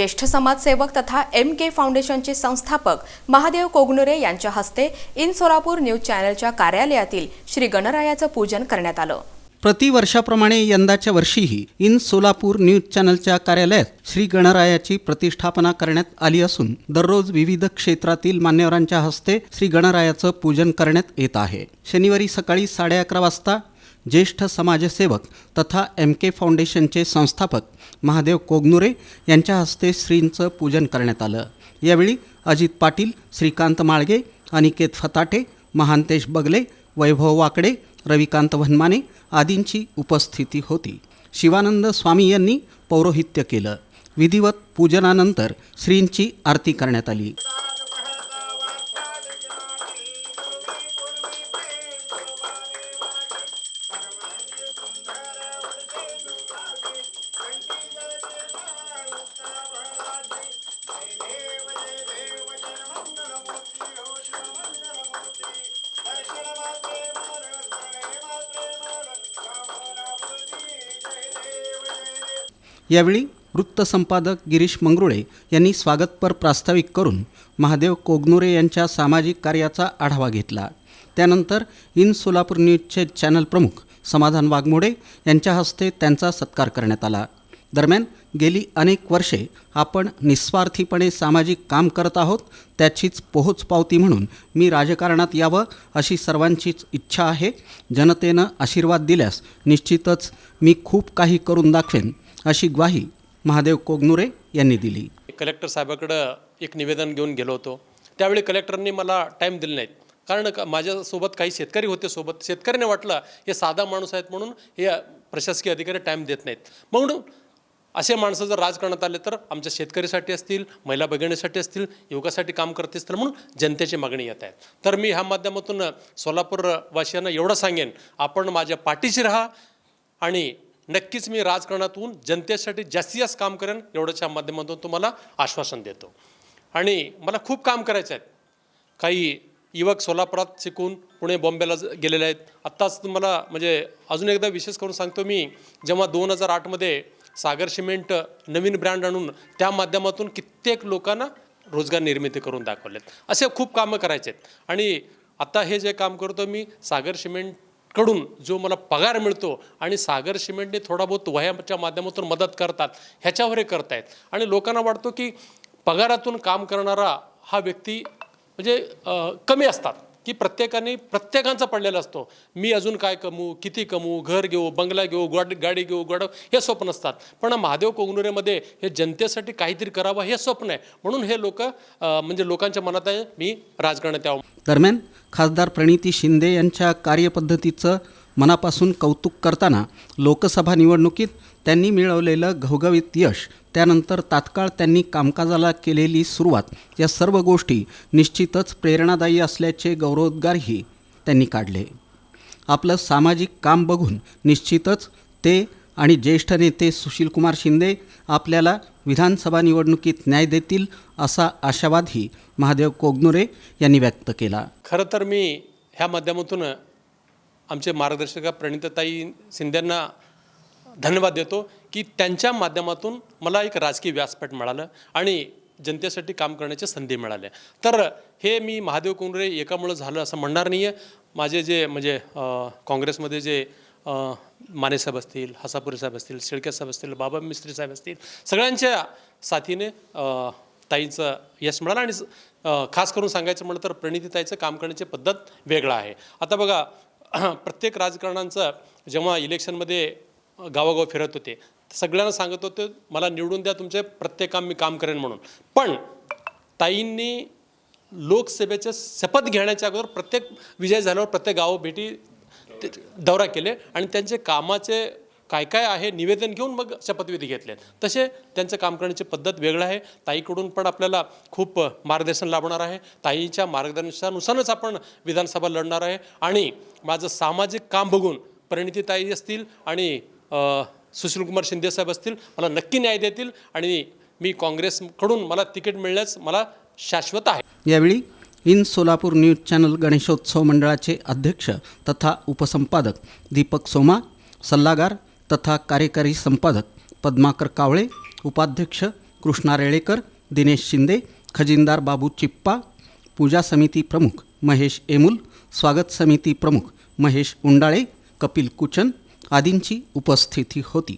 ज्येष्ठ समाजसेवक तथा एम के फाउंडेशनचे संस्थापक महादेव कोगनुरे यांच्या हस्ते इन सोलापूर न्यूज चॅनलच्या कार्यालयातील श्री गणरायाचं पूजन करण्यात आलं. प्रतिवर्षाप्रमाणे यंदाच्या वर्षीही इन सोलापूर न्यूज चॅनलच्या कार्यालयात श्री गणरायाची प्रतिष्ठापना करण्यात आली असून दररोज विविध क्षेत्रातील मान्यवरांच्या हस्ते श्री गणरायाचं पूजन करण्यात येत आहे. शनिवारी सकाळी साडे अकरा वाजता ज्येष्ठ समाजसेवक तथा एम के फाउंडेशनचे संस्थापक महादेव कोगनुरे यांच्या हस्ते श्रींचं पूजन करण्यात आलं. यावेळी अजित पाटील श्रीकांत माळगे अनिकेत फताटे महांतेश बगले वैभव वाकडे रविकांत वनमाने आदींची उपस्थिती होती. शिवानंद स्वामी यांनी पौरोहित्य केलं. विधिवत पूजनानंतर श्रींची आरती करण्यात आली. यावेळी वृत्तसंपादक गिरीश मंगरुळे यांनी स्वागतपर प्रास्ताविक करून महादेव कोगनुरे यांच्या सामाजिक कार्याचा आढावा घेतला. त्यानंतर इन सोलापूर न्यूजचे चॅनल प्रमुख समाधान वाघमोडे यांच्या हस्ते त्यांचा सत्कार करण्यात आला. दरम्यान गेली अनेक वर्षे आपण निस्वार्थीपणे सामाजिक काम करत आहोत त्याचीच पोहोच पावती म्हणून मी राजकारणात यावं अशी सर्वांचीच इच्छा आहे. जनतेनं आशीर्वाद दिल्यास निश्चितच मी खूप काही करून दाखवेन. अशी ग्वाही महादेव कोगनुरे यांनी दिली. कलेक्टर साहेबाकडं एक निवेदन घेऊन गेलो होतो. त्यावेळी कलेक्टरनी मला टाईम दिले नाहीत. कारण का माझ्यासोबत काही शेतकरी होते सोबत. शेतकऱ्याने वाटलं हे साधा माणूस आहेत म्हणून हे प्रशासकीय अधिकारी टाईम देत नाहीत. म्हणून असे माणसं जर राजकारणात आले तर आमच्या शेतकरीसाठी असतील महिला भगिनीसाठी असतील युवकासाठी काम करत असतील म्हणून जनतेची मागणी येत आहे. तर मी ह्या माध्यमातून सोलापूरवासियांना एवढं सांगेन आपण माझ्या पाठीशी राहा आणि नक्कीच मी राजकारणातून जनतेसाठी जास्तीत जास्त काम करेन एवढंच्या माध्यमातून तुम्हाला आश्वासन देतो. आणि मला खूप काम करायचं आहे. काही युवक सोलापुरात शिकून पुणे बॉम्बेला ज- गेलेले आहेत. आत्ताच तुम्हाला म्हणजे अजून एकदा विशेष करून सांगतो मी जेव्हा दोन हजार आठमध्ये सागर सिमेंट नवीन ब्रँड आणून त्या माध्यमातून कित्येक लोकांना रोजगार निर्मिती करून दाखवलेत. असे खूप कामं करायचे आहेत. आणि आता हे जे काम करतो मी सागर सिमेंट कडून जो मला पगार मिळतो आणि सागर सिमेंटने थोडा बहुत वह्याच्या माध्यमातून मदत करतात ह्याच्यावर हे करतायत. आणि लोकांना वाटतो की पगारातून काम करणारा हा व्यक्ती म्हणजे कमी असतात. की प्रत्येकाने प्रत्येकांचा पडलेला असतो. मी अजून काय कमवू किती कमवू घर घेऊ बंगला घेऊ गाडी गाडी घेऊ गाडव हे स्वप्न असतात. पण महादेव कोंगनुरेमध्ये हे जनतेसाठी काहीतरी करावं हे स्वप्न आहे. म्हणून हे लोक म्हणजे लोकांच्या मनात आहे मी राजकारणात यावं. दरम्यान खासदार प्रणिती शिंदे यांच्या कार्यपद्धतीचं मनापासून कौतुक करताना लोकसभा निवडणुकीत त्यांनी मिळवलेलं घवघवीत यश त्यानंतर तात्काळ त्यांनी कामकाजाला केलेली सुरुवात या सर्व गोष्टी निश्चितच प्रेरणादायी असल्याचे गौरवोद्गारही त्यांनी काढले. आपलं सामाजिक काम बघून निश्चितच ते आणि ज्येष्ठ नेते सुशीलकुमार शिंदे आपल्याला विधानसभा निवडणुकीत न्याय देतील असा आशावादही महादेव कोगनुरे यांनी व्यक्त केला. खरं तर मी ह्या माध्यमातून आमचे मार्गदर्शका प्रणितताई शिंदेंना धन्यवाद देतो की त्यांच्या माध्यमातून मला एक राजकीय व्यासपीठ मिळालं आणि जनतेसाठी काम करण्याची संधी मिळाली. तर हे मी महादेव कुंगरे एकामुळं झालं असं म्हणणार नाही आहे माझे जे म्हणजे काँग्रेसमध्ये जे मानेसाहेब माने साहेब असतील हसापुरे साहेब असतील शेळके साहेब असतील बाबा मिस्त्री साहेब असतील सगळ्यांच्या साथीने ताईचं यश मिळालं आणि खास करून सांगायचं म्हटलं तर प्रणितीताईचं काम करण्याची पद्धत वेगळा आहे. आता बघा प्रत्येक राजकारणांचं जेव्हा इलेक्शनमध्ये गावागाव फिरत होते सगळ्यांना सांगत होते मला निवडून द्या तुमचे प्रत्येक काम मी काम करेन म्हणून. पण ताईंनी लोकसभेच्या शपथ घेण्याच्या अगोदर प्रत्येक विजय झाल्यावर प्रत्येक गाव भेटी दौरा केले आणि त्यांचे कामाचे काय काय आहे निवेदन घेऊन मग शपथविधी घेतले तसे त्यांचं काम करण्याची पद्धत वेगळं आहे. ताईकडून पण आपल्याला खूप मार्गदर्शन लाभणार आहे. ताईच्या मार्गदर्शनानुसारच आपण विधानसभा लढणार आहे. आणि माझं सामाजिक काम बघून परिणिती ताई असतील आणि सुशीलकुमार शिंदेसाहेब असतील मला नक्की न्याय देतील आणि मी काँग्रेसकडून मला तिकीट मिळण्यास मला शाश्वत आहे. यावेळी in Solapur news channel Ganeshotsav मंडळाचे अध्यक्ष तथा उपसंपादक दीपक सोमा सल्लागार तथा कार्यकारी संपादक पद्माकर कावळे उपाध्यक्ष कृष्णा रेळेकर दिनेश शिंदे खजिनदार बाबू चिप्पा पूजा समिती प्रमुख महेश एमुल स्वागत समिती प्रमुख महेश उंडाळे कपिल कुचन आदींची उपस्थिती होती.